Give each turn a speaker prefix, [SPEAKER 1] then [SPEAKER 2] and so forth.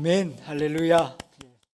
[SPEAKER 1] 아멘. 할렐루야.